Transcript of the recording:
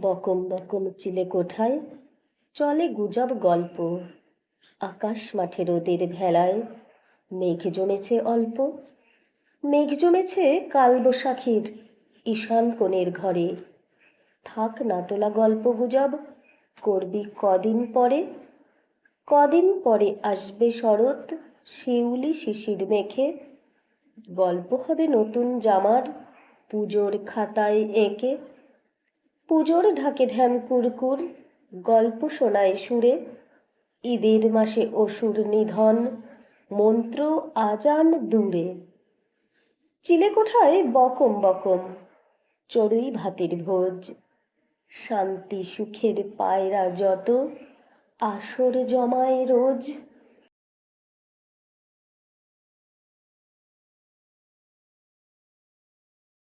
বকম বকম চিলে কোঠায়, চলে গুজব গল্প। আকাশ মাঠে রোদের ভেলায়, মেঘ জমেছে অল্প। মেঘ জমেছে কালবৈশাখীর ঈশান কোণের ঘরে। থাক না তোলা গল্প গুজব, করবি কদিন পরে। কদিন পরে আসবে শরৎ, শিউলি শিশির মেখে। গল্প হবে নতুন জামার পুজোর খাতায় এঁকে, পুজোর ঢাকে ঢ্যাম কুরকুর, গল্প শোনায় সুরে। ঈদের মাসে অসুর নিধন, মন্ত্র আজান দূরে। চিলেকোঠায় বকম বকম, চড়ুই ভাতের ভোজ। শান্তি সুখের পায়রা যত, আসর জমায় রোজ।